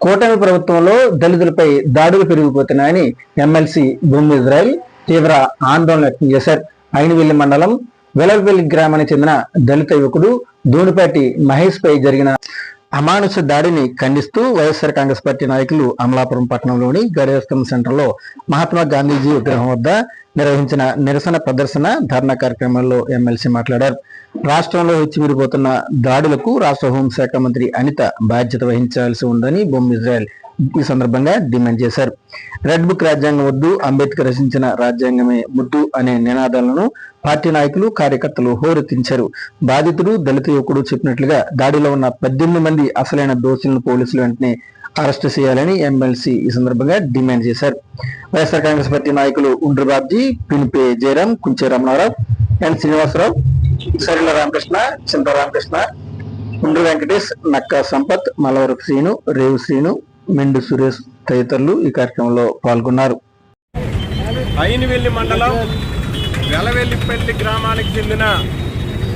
కూటమి ప్రభుత్వంలో దళితులపై దాడులు పెరిగిపోతున్నాయని ఎమ్మెల్సీ భూమి ఇజ్రాయల్ తీవ్ర ఆందోళన వ్యక్తం చేశారు. అయినవెల్లి మండలం వెలవెల్లి గ్రామానికి చెందిన దళిత యువకుడు దూనిపాటి మహేష్ పై జరిగిన అమానుష దాడిని ఖండిస్తూ వైఎస్ఆర్ కాంగ్రెస్ పార్టీ నాయకులు అమలాపురం పట్టణంలోని గడియాస్తం సెంటర్లో మహాత్మా గాంధీజీ విగ్రహం వద్ద నిర్వహించిన నిరసన ప్రదర్శన ధర్నా కార్యక్రమంలో ఎమ్మెల్సీ మాట్లాడారు. రాష్ట్రంలో హెచ్చిమిరిపోతున్న దాడులకు రాష్ట్ర హోంశాఖ మంత్రి అనిత బాధ్యత వహించాల్సి ఉందని బొమ్మిజ్రాయెల్ ఈ సందర్భంగా డిమాండ్ చేశారు. రెడ్ బుక్ రాజ్యాంగం వద్దు అంబేద్కర్ రచించిన రాజ్యాంగమే ముద్దు అనే నినాదాలను పార్టీ నాయకులు కార్యకర్తలు హోరెత్తించారు. బాధితుడు దళిత యువకుడు చెప్పినట్లుగా దాడిలో ఉన్న పద్దెనిమిది మంది అసలైన దోషులను పోలీసులు వెంటనే అరెస్టు చేయాలని ఎమ్మెల్సీ ఈ సందర్భంగా డిమాండ్ చేశారు. వైఎస్ఆర్ కాంగ్రెస్ పార్టీ నాయకులు ఉండ్రు బాబ్జీ పినిపే జయరాం కుంచే రమణారావు ఎన్ శ్రీనివాసరావు సరిల రామకృష్ణ చింత రామకృష్ణ ఉండ్రు వెంకటేష్ నక్కా సంపత్ మలవరపు శ్రీను రేవు శ్రీను మెండు సురేష్ తదితరులు ఈ కార్యక్రమంలో పాల్గొన్నారు. అయినవెల్లి మండలం వెలవెల్లిపల్లి గ్రామానికి చెందిన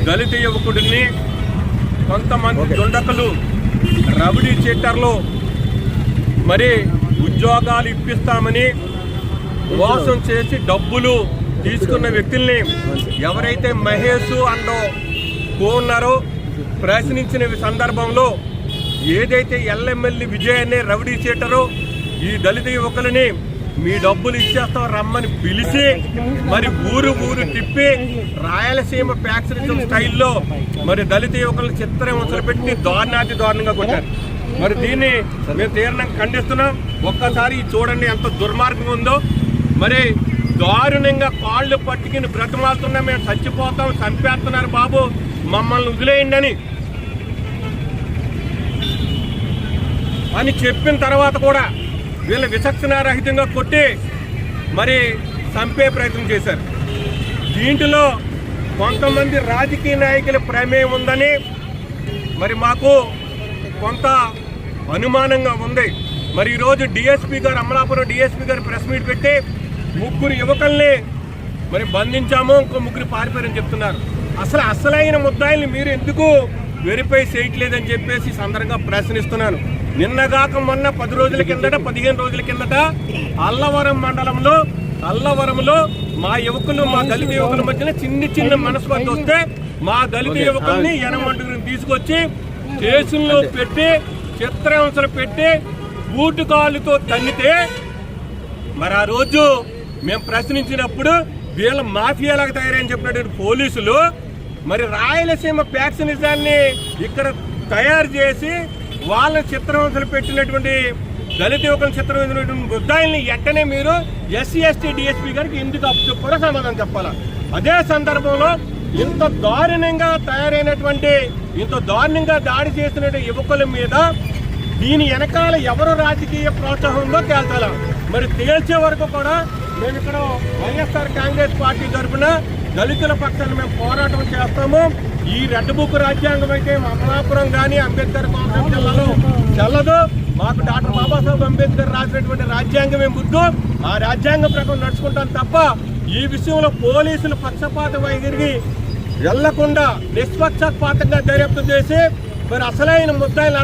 దళిత యువకుడిని కొంతమంది దుండకులు రబడీ చీటర్లు మరి ఉద్యోగాలు ఇప్పిస్తామని మోసం చేసి డబ్బులు తీసుకున్న వ్యక్తుల్ని ఎవరైతే మహేష్ అండో ఉన్నారో ప్రశ్నించిన సందర్భంలో ఏదైతే ఎల్ఎంఎల్లి విజయాన్ని రౌడీ చీటరు ఈ దళిత యువకులని మీ డబ్బులు ఇచ్చేస్తాం రమ్మని పిలిచి మరి ఊరు ఊరు తిప్పి రాయలసీమ ప్యాక్సరిజం స్టైల్లో మరి దళిత యువకులను చిత్రహింసలు పెట్టి దారుణాతి దారుణంగా కొట్టారు. మరి దీన్ని మేము తీవ్రంగా ఖండిస్తున్నాం. ఒక్కసారి చూడండి ఎంత దుర్మార్గం ఉందో. మరి దారుణంగా కాళ్ళు పట్టుకుని బ్రతమాలుతున్నా మేము చచ్చిపోతాం చంపేస్తున్నారు బాబు. మమ్మల్ని వదిలేయండి అని అని చెప్పిన తర్వాత కూడా వీళ్ళు విచక్షణారహితంగా కొట్టి మరి చంపే ప్రయత్నం చేశారు. దీంట్లో కొంతమంది రాజకీయ నాయకుల ప్రమేయం ఉందని మరి మాకు కొంత అనుమానంగా ఉంది. మరి ఈరోజు డిఎస్పీ గారు అమలాపురం డిఎస్పీ గారు ప్రెస్ మీట్ పెట్టి ముగ్గురు యువకుల్ని మరి బంధించాము ఇంకో ముగ్గురు పారిపోయారని చెప్తున్నారు. అసలు అసలైన ముద్దాయిల్ని మీరు ఎందుకు వెరిఫై చేయట్లేదని చెప్పేసి సందర్భంగా ప్రశ్నిస్తున్నాను. నిన్నగాక మొన్న పది రోజుల కిందట పదిహేను రోజుల కిందట అల్లవరం మండలంలో అల్లవరంలో మా యువకులు మా దళిత యువకుల మధ్యన చిన్న చిన్న మనస్పర్ధ వస్తే మా దళిత యువకుల్ని ఎనమంటుని తీసుకొచ్చి స్టేషన్లో పెట్టి చిత్రహింసలు పెట్టి బూటు కాళ్ళతో తన్నితే మరి ఆ రోజు మేము ప్రశ్నించినప్పుడు వీళ్ళ మాఫియాలాగా తయారని చెప్పినటువంటి పోలీసులు మరి రాయలసీమ ప్యాక్సినిజాన్ని ఇక్కడ తయారు చేసి వాళ్ళ చిత్రహింసలు పెట్టినటువంటి దళిత యువకుల చిత్రహింసినటువంటి ముద్దాయిల్ని వెంటనే మీరు ఎస్సీ ఎస్టీ డిఎస్పీ గారికి ఎందుకు అప్పు చెప్పారో సమాధానం చెప్పాలా? అదే సందర్భంలో ఇంత దారుణంగా తయారైనటువంటి ఇంత దారుణంగా దాడి చేసిన యువకుల మీద దీని వెనకాల ఎవరు రాజకీయ ప్రోత్సాహంలో తేల్చాల? మరి తేల్చే వరకు కూడా మేము ఇక్కడ వైఎస్ఆర్ కాంగ్రెస్ పార్టీ తరఫున దళితుల పక్షాన మేము పోరాటం చేస్తాము. ఈ రెడ్ బుక్ రాజ్యాంగం అయితే అమలాపురం కానీ అంబేద్కర్ కోనసీమ జిల్లాలో చల్లదు. మాకు డాక్టర్ బాబాసాహెబ్ అంబేద్కర్ రాసినటువంటి రాజ్యాంగమే ముద్దు. ఆ రాజ్యాంగం ప్రకారం నడుచుకుంటాం తప్ప ఈ విషయంలో పోలీసులు పక్షపాత వైఖరికి వెళ్ళకుండా నిష్పక్షపాతంగా దర్యాప్తు చేసి మరి అసలైన ముద్దాయిలు